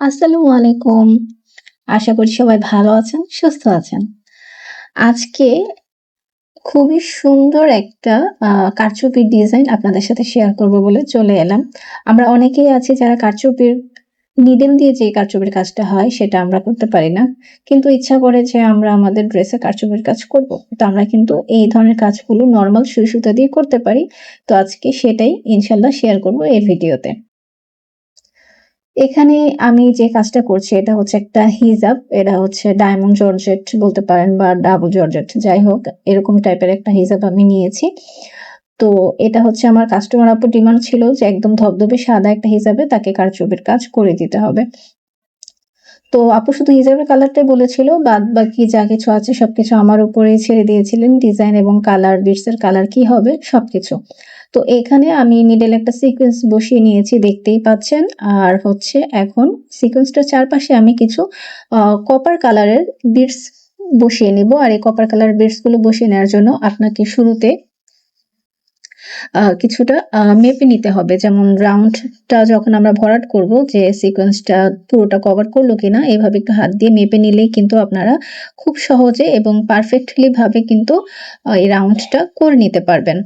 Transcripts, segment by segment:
আসসালামু আলাইকুম। আশা করি সবাই ভালো আছেন, সুস্থ আছেন। আজকে খুবই সুন্দর একটা কারচুপির ডিজাইন আপনাদের সাথে শেয়ার করব বলে চলে এলাম। আমরা অনেকেই আছি যারা কারচুপির নিডল দিয়ে যে কারচুপির কাজটা হয় সেটা আমরা করতে পারি না। কিন্তু ইচ্ছা করে যে আমরা আমাদের ড্রেসে কারচুপির কাজ করব। তো আমরা কিন্তু এই ধরনের কাজগুলো নর্মাল সুই সুতা দিয়ে করতে পারি। তো আজকে সেটাই ইনশাল্লাহ শেয়ার করব এই ভিডিওতে। এখানে আমি যে কাজটা করছি, এটা হচ্ছে একটা হিজাব। এটা হচ্ছে ডায়মন্ড জর্জেট বলতে পারেন বা ডাবল জর্জেট যাই হোক, এরকম টাইপের একটা হিজাব আমি নিয়েছি। তো এটা হচ্ছে আমার কাস্টমার আপুর ডিমান্ড ছিল যে একদম ধবধবে সাদা একটা হিজাবে তাকে কারচুপির কাজ করে দিতে হবে। তো আপু শুধু হিজাবের কালারটাই বলেছিল বাদ বাকি যা কিছু আছে সবকিছু আমার উপরেই ছেড়ে দিয়েছিলেন ডিজাইন এবং কালার বিটস এর কালার কি হবে, সবকিছু। তো এখানে আমি নিডেল একটা সিকোয়েন্স বসিয়ে নিয়েছি, দেখতেই পাচ্ছেন। আর হচ্ছে এখন সিকোয়েন্সটার চারপাশে আমি কিছু কপার কালারের বিটস বসিয়ে নিব। আর এই কপার কালার বিটসগুলো বসিয়ে নেওয়ার জন্য আপনাকে শুরুতে কিছুটা মেপে নিতে হবে। যেমন রাউন্ডটা যখন আমরা ভরাট করব যে সিকোয়েন্সটা পুরোটা কভার করল কিনা, এভাবে একটু হাত দিয়ে মেপে নিলেই কিন্তু আপনারা খুব সহজে এবং পারফেক্টলি ভাবে কিন্তু এই রাউন্ডটা করে নিতে পারবেন।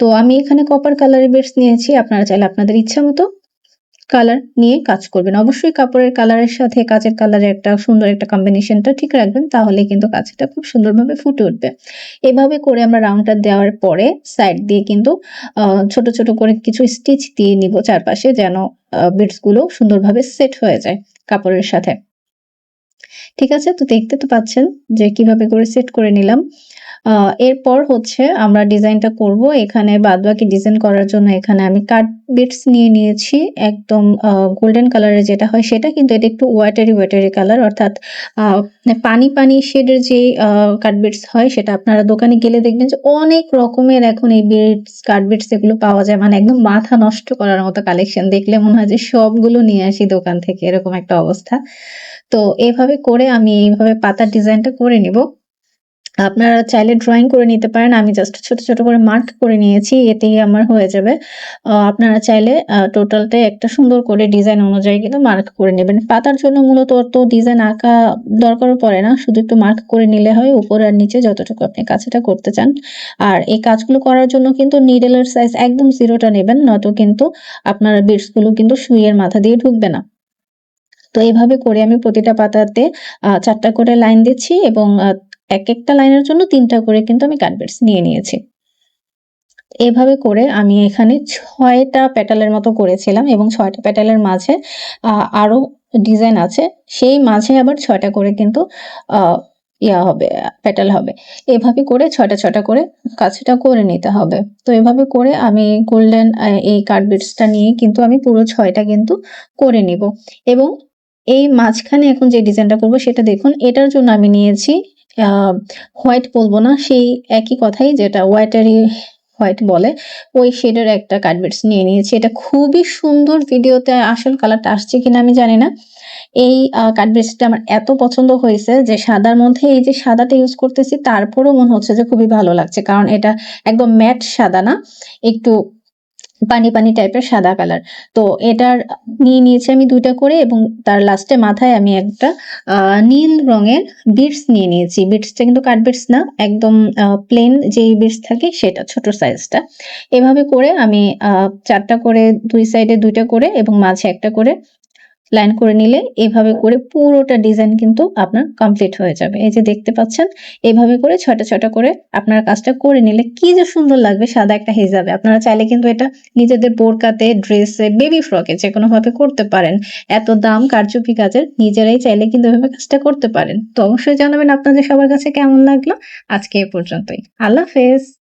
তো আমি এখানে কপার কালারের বেডস নিয়েছি। আপনারা চাইলে আপনাদের ইচ্ছামতো কালার নিয়ে কাজ করবেন। অবশ্যই কাপড়ের কালারের সাথে কাচের কালারের একটা সুন্দর একটা কম্বিনেশনটা ঠিক রাখবেন। তাহলে কিন্তু কাজটা খুব সুন্দরভাবে ফুটে উঠবে। এভাবে করে আমরা রাউন্ডটা দেওয়ার পরে সাইড দিয়ে কিন্তু ছোট, ছোট করে কিছু স্টিচ দিয়ে নিব চারপাশে যেন আ বিটসগুলো সুন্দরভাবে সেট হয়ে যায় কাপড়ের সাথে। ঠিক আছে? তো দেখতে তো পাচ্ছেন যে কীভাবে করে সেট করে নিলাম। এরপর হচ্ছে আমরা ডিজাইনটা করব। এখানে বাদবাকি ডিজাইন করার জন্য এখানে আমি কাট বিটস নিয়ে নিয়েছি। একদম গোল্ডেন কালারের যেটা হয় সেটা কিন্তু এটা একটু ওয়াটারি, ওয়াটারি কালার অর্থাৎ আ পানি, পানি শেডের যে কাট বিটস হয় সেটা আপনারা দোকানে গেলে দেখবেন যে অনেক রকমের এখন এই বিটস, কাট বিটস এগুলো পাওয়া যায়। মানে একদম মাথা নষ্ট করার মতো কালেকশন দেখলে মনে হয় যে সবগুলো নিয়ে আসি দোকান থেকে এরকম একটা অবস্থা। তো এভাবে করে আমি এইভাবে পাতার ডিজাইনটা করে নিব। আপনারা চাইলে ড্রয়িং করে নিতে পারেন। আমি জাস্ট ছোট, ছোট করে মার্ক করে নিয়েছি। এতেই আমার হয়ে যাবে। আপনারা চাইলে আ টোটালটাই একটা সুন্দর করে ডিজাইন অনুযায়ী কিন্তু মার্ক করে নেবেন। পাতার জন্য মূলত অত ডিজাইন আঁকা দরকারও পড়ে না। শুধু একটু মার্ক করে নিলে হয় উপর আর নিচে যতটুকু আপনি কাজটা করতে চান। আর এই কাজগুলো করার জন্য কিন্তু নিডেলের সাইজ একদম জিরোটা নেবেন। নয়তো কিন্তু আপনার বিটসগুলো কিন্তু সুইয়ের মাথা দিয়ে ঢুকবে না। তো এভাবে করে আমি প্রতিটা পাতাতে চারটা করে লাইন দিচ্ছি এবং আ একেকটা লাইনের জন্য তিনটা করে কিন্তু আমি কাট বিটস নিয়ে নিয়েছি। এভাবে করে আমি এখানে ছয়টা প্যাটালের মতো করেছিলাম এবং ছয়টা প্যাটালের মাঝে আরও ডিজাইন আছে। সেই মাঝে আবার ছয়টা করে কিন্তু ইয়া হবে প্যাটাল হবে। এভাবে করে ৬ টা, ৬ টা করে কাজটা করে নিতে হবে। তো এভাবে করে আমি গোল্ডেন এই কাট বিটসটা নিয়ে কিন্তু আমি পুরো ছয়টা কিন্তু করে নিব। এবং এই মাঝখানে এখন যে ডিজাইনটা করব সেটা দেখুন। এটার জন্য আমি নিয়েছি হোয়াইট বলব না, সেই একই কথাই যেটা ওয়াটারি হোয়াইট বলে, ওই শেডের একটা কাট নিয়ে নিয়েছি। এটা খুবই সুন্দর ভিডিওতে আসল কালারটা আসছে কিনা আমি জানি না। এই আ আমার এত পছন্দ হয়েছে যে সাদার মধ্যে এই যে সাদাটা ইউজ করতেছি, তারপরেও মনে হচ্ছে যে খুবই ভালো লাগছে। কারণ এটা একদম ম্যাট সাদা না। একটু পানি, পানি টাইপের সাদা কালার। তো এটার নিয়ে নিয়েছি আমি দুইটা করে এবং তার লাস্টে মাথায় আমি একটা নীল রঙের বিটস নিয়ে নিয়েছি। বিটসটা কিন্তু কাট বিটস না। একদম প্লেন যেই বিটস থাকে সেটা ছোট সাইজটা। এভাবে করে আমি চারটা ৪ করে দুই সাইডে দুইটা করে এবং মাঝে একটা করে লাইন করে নিলে এভাবে করে পুরোটা ডিজাইন কিন্তু আপনার কমপ্লিট হয়ে যাবে। এই যে দেখতে পাচ্ছেন এভাবে করে ৬ টা, ৬ টা করে আপনারা কাজটা করে নিলে কি যে সুন্দর লাগবে সাদা একটা হিজাবে। আপনারা চাইলে কিন্তু এটা নিজেদের বোরকাতে, ড্রেসে, বেবি ফ্রকে যেকোনোভাবে করতে পারেন। এত দাম কারচুপি কাজের নিজেরাই চাইলে কিন্তু এভাবে কাজটা করতে পারেন। তো অবশ্যই জানাবেন আপনাদের সবার কাছে কেমন লাগল। আজকে এ পর্যন্তই। আল্লাহ হাফেজ।